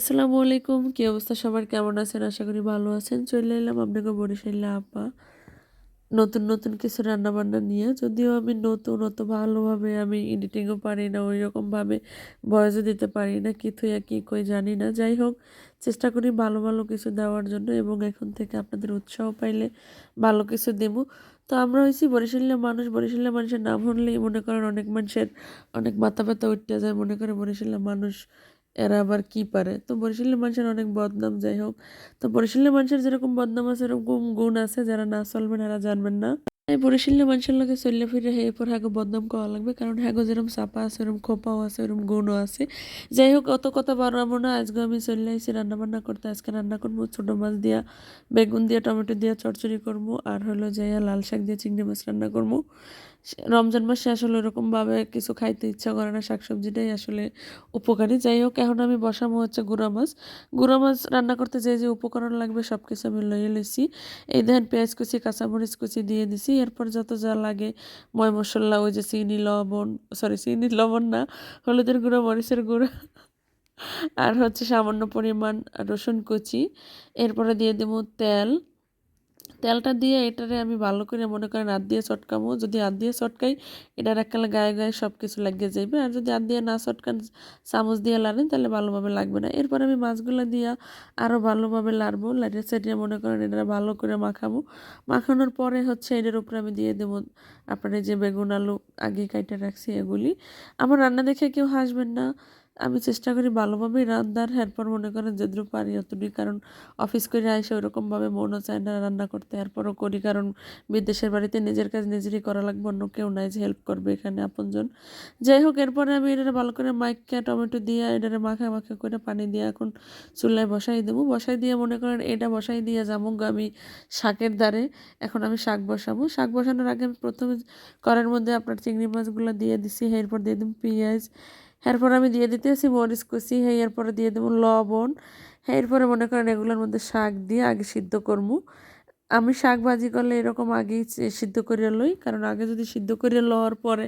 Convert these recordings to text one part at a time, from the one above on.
আসসালামু আলাইকুম। কি অবস্থা? সবার কেমন আছেন? আশা করি ভালো আছেন। চলে এলাম আপনাকে বরিশালে আপা নতুন নতুন কিছু রান্না বান্না নিয়ে। যদিও আমি নতুন, অত ভালোভাবে আমি এডিটিংও পারি না ওই রকমভাবে ভয়েসও দিতে পারি না কি থুইয়া কি কই জানি না। যাই হোক, চেষ্টা করি ভালো ভালো কিছু দেওয়ার জন্য এবং এখন থেকে আপনাদের উৎসাহ পাইলে ভালো কিছু দেব। তো আমরা হয়েছি বরিশালের মানুষ। বরিশালের মানুষের নাম শুনলেই মনে করেন অনেক মানুষের অনেক মাথা ব্যথা উঠতে যায়। মনে করে বরিশালের মানুষ এরা আবার কি পারে? তো বরিশালের মানুষের অনেক বদনাম, যাই হোক। তো বরিশালের মানুষের যেরকম বদনাম আছে এরকম গুণ আছে, যারা না চলবেন এরা জানবেন না। এই বরিশালের মানুষের লোকে চললে ফিরে এরপর হ্যাগো বদনাম করা লাগবে। কারণ হ্যাগো যেরকম চাপা আছে, ওরকম খোপাও আছে, ওরকম গুণও আছে। যাই হোক, অত কথা বাড়াবো না। আজকে আমি চলে আসছি রান্না বান্না করতে। আজকে রান্না করব ছোটো মাছ দিয়া, বেগুন দিয়া, টমেটো দিয়া চড়চড়ি করব। আর হলো যাইয়া লাল শাক দিয়ে, চিংড়ি মাছ রান্না করব। রমজান মাসে আসলে ওরকমভাবে কিছু খাইতে ইচ্ছা করে না, শাকসবজিটাই আসলে উপকারী। যাই হোক, এখন আমি বসাবো হচ্ছে গুঁড়া মাছ। গুঁড়া মাছ রান্না করতে যে যে উপকরণ লাগবে সব কিছু আমি লইয়ে লইছি এই দেখেন পেঁয়াজ কুচি, কাঁচামরিচ কুচি দিয়ে দিছি। এরপর যত যা লাগে ময় মশলা ওই যে চিনি, লবণ সরি চিনি, লবণ না, হলুদের গুঁড়ো, মরিচের গুঁড়ো আর হচ্ছে সামান্য পরিমাণ রসুন কুচি। এরপরে দিয়ে দেবো তেল। তেলটা দিয়ে এটারে আমি ভালো করে মনে করেন হাত দিয়ে চটকামো যদি হাত দিয়ে চটকাই এটার এককালে গায়ে গায়ে সব কিছু লাগিয়ে যাবে আর যদি হাত দিয়ে না চটকান চামচ দিয়ে লাড়েন, তাহলে ভালোভাবে লাগবে না। এরপর আমি মাছগুলো দিয়ে আরও ভালোভাবে লাড়বো। লাড়িয়ে চাটিয়ে মনে করেন এটা ভালো করে মাখাবো। মাখানোর পরে হচ্ছে এটার উপরে আমি দিয়ে দেবো আপনার যে বেগুন আলু আগে কাইটে রাখছি এগুলি। আমার রান্না দেখে কেউ হাসবেন না। আমি চেষ্টা করি ভালোভাবেই রান্নার। এরপর মনে করেন যেদূর পারি অতটুকু কারণ অফিস করে আসে ওরকমভাবে মনও চায় না রান্না করতে। এরপরও করি, কারণ বিদেশের বাড়িতে নিজের কাজ নিজেরই করা লাগবে, অন্য কেউ নাই যে হেল্প করবে এখানে আপনজন। যাই হোক, এরপরে আমি এটা ভালো করে মাইকা টমেটো দিয়ে এটারে মাখা মাখা করে পানি দিয়ে এখন চুলায় বসাই দেবো। বসাই দিয়ে মনে করেন এটা বসাই দিয়ে যাব আমি শাকের দ্বারে। এখন আমি শাক বসাবো। শাক বসানোর আগে আমি প্রথমে করার মধ্যে আপনার চিংড়ি মাছগুলো দিয়ে দিছি। এরপর দিয়ে দিন পেঁয়াজ। এরপর আমি দিয়ে দিতেছি মরিচ কুচি হ্যাঁ এরপরে দিয়ে দেবো লবণ। হ্যাঁ এরপরে মনে করেন এগুলোর মধ্যে শাক দিয়ে আগে সিদ্ধ করব। আমি শাক ভাজি করলে এরকম আগেই সিদ্ধ করিয়া লই, কারণ আগে যদি সিদ্ধ করিয়া লওয়ার পরে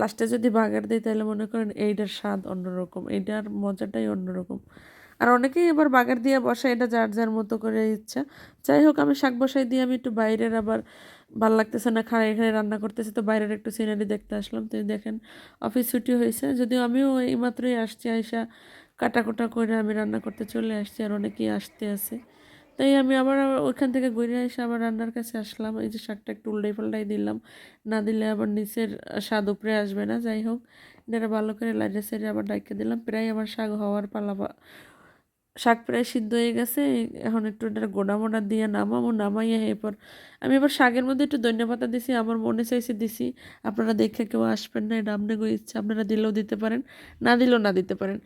লাস্টে যদি বাগার দিই, তাহলে মনে করেন এইটার স্বাদ অন্যরকম, এইটার মজাটাই অন্যরকম। আর অনেকেই এবার বাগার দিয়ে বসে এটা যার যার মতো করে ইচ্ছা। যাই হোক, আমি শাক বসাই দিয়ে আমি একটু বাইরের আবার ভালো লাগতেছে না খাড়া এখানে রান্না করতেছে, তো বাইরের একটু সিনারি দেখতে আসলাম। তো দেখেন অফিস ছুটি হয়েছে, যদিও আমিও এইমাত্রই আসছি, আইসা কাটাকুটা করে আমি রান্না করতে চলে আসছি, আর অনেকেই আসতে আছে। তাই আমি আবার ওইখান থেকে ঘুরে এসে আবার রান্নার কাছে আসলাম। এই যে শাকটা একটু উল্টাই পাল্টাই দিলাম, না দিলে আবার নিচের স্বাদ উপরে আসবে না, যাই হোক। এটা ভালো করে লাইটে সেরে আবার ডাইকে দিলাম, প্রায় আমার শাক হওয়ার পালা শাক প্রায় সিদ্ধ হয়ে গেছে, এখন একটু এটা গোডা মোডা দিয়ে নামাবো, নামাইয়া এরপর আমি এবার শাকের মধ্যে একটু ধন্যপাতা দিছি, আমার মনে চাইছে দিছি, আপনারা দেখে কেউ আসবেন না, এটা আপনাকে ইচ্ছা, আপনারা দিলেও দিতে পারেন, না দিলেও না দিতে পারেন।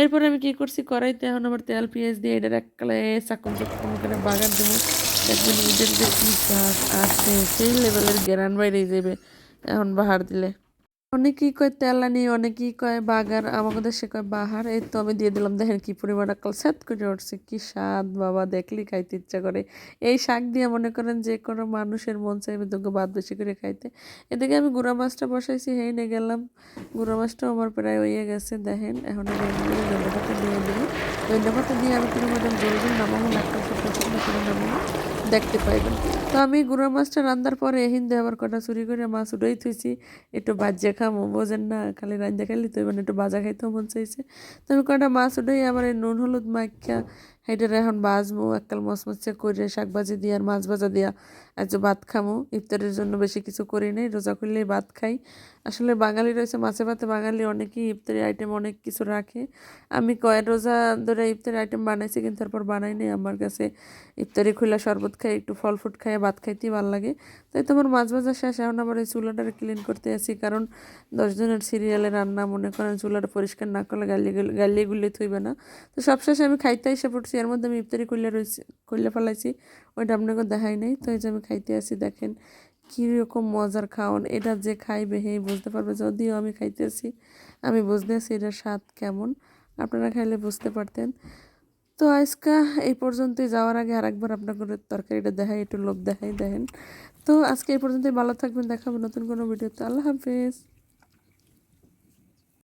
এরপরে আমি কী করছি, কড়াইতে এখন আবার তেল, পেঁয়াজ দিয়ে এটার এককালে চাকম চাকম করে বাগান দেবো, দেখবেন এদের যে কী আসে সেই লেভেলের গ্যারান বাইরে যাবে, এখন বাহার দিলে। অনেকেই কয় তেলানি, অনেকেই কয় বাগার, আমাদের দেশে কয় বাহার। এই তো আমি দিয়ে দিলাম, দেখেন কি পরিমাণ আকাল সেট করে উঠছে, কি স্বাদ, বাবা দেখলি খাইতে ইচ্ছা করে। এই শাক দিয়ে মনে করেন যে কোনো মানুষের মন চাইবে তোকে বাদ বেশি করে খাইতে। এদিকে আমি গুঁড়া মাছটা বসাইছি, হেই নিয়ে গেলাম। গুঁড়া মাছটাও আমার প্রায় হয়ে গেছে, দেখেন, এখন আমি দিয়ে দিই ধন্যবাদ দিয়ে আমি কোনো গোল নামাবো পছন্দ করে নামাবো। দেখতে পাইবেন। তো আমি গুঁড়া মাছটা রান্নার পরে হিন্দে আবার কটা চুরি করে মাছ উঠেই থুইছি। একটু বাজ্যা খামো, বোঝেন না, খালি রান্না খাইলি তো একটু বাজা খাইতেও মন চাইছে। তো আমি কটা মাছ উঠেই আবার এই নুন, হলুদ, মাখিয়া হেঁটের এখন বাজমো এককাল মচমচে করে শাক ভাজি দিয়া আর মাছ ভাজা দিয়া আজ ভাত খামো। ইফতারের জন্য বেশি কিছু করি নাই, রোজা করলেই ভাত খাই। আসলে বাঙালি রয়েছে, মাছে ভাতে বাঙালি অনেকেই ইফতারি আইটেম অনেক কিছু রাখে। আমি কয়েক রোজা ধরে ইফতারি আইটেম বানাইছি, কিন্তু তারপর বানাই নেই। আমার কাছে ইফতারি খুলে শরবত খাই, একটু ফল ফ্রুট খাই ভাত খাইতেই ভালো লাগে। তাই তোমার মাছ ভাজা শেষ, এখন আবার এই চুলাটা ক্লিন করতে আসি। কারণ দশজনের সিরিয়ালে রান্না মনে করেন চুলাটা পরিষ্কার না করলে গালি গালিয়ে গুলিয়ে থইবে না। তো সবশেষে আমি খাইতে এসে পড়ছি, এর মধ্যে আমি ইফতারি করলে রয়েছি করলে ফেলাইছি, ওইটা আপনাকে দেখাই নাই। তো এই যে আমি খাইতে আসি, দেখেন কীরকম মজার খাওয়ান। এটা যে খাইবে হে বুঝতে পারবে, যদিও আমি খাইতে আসি, আমি বুঝতে আছি এটার স্বাদ কেমন। আপনারা খাইলে বুঝতে পারতেন। তো আজকা এই পর্যন্তই। যাওয়ার আগে আরেকবার আপনাদের তরকারিটা দেখাই, একটু লোভ দেখাই, দেখেন। তো আজকে এই পর্যন্তই। ভালো থাকবেন, দেখাবো নতুন কোনো ভিডিওতে। আল্লাহ হাফিজ।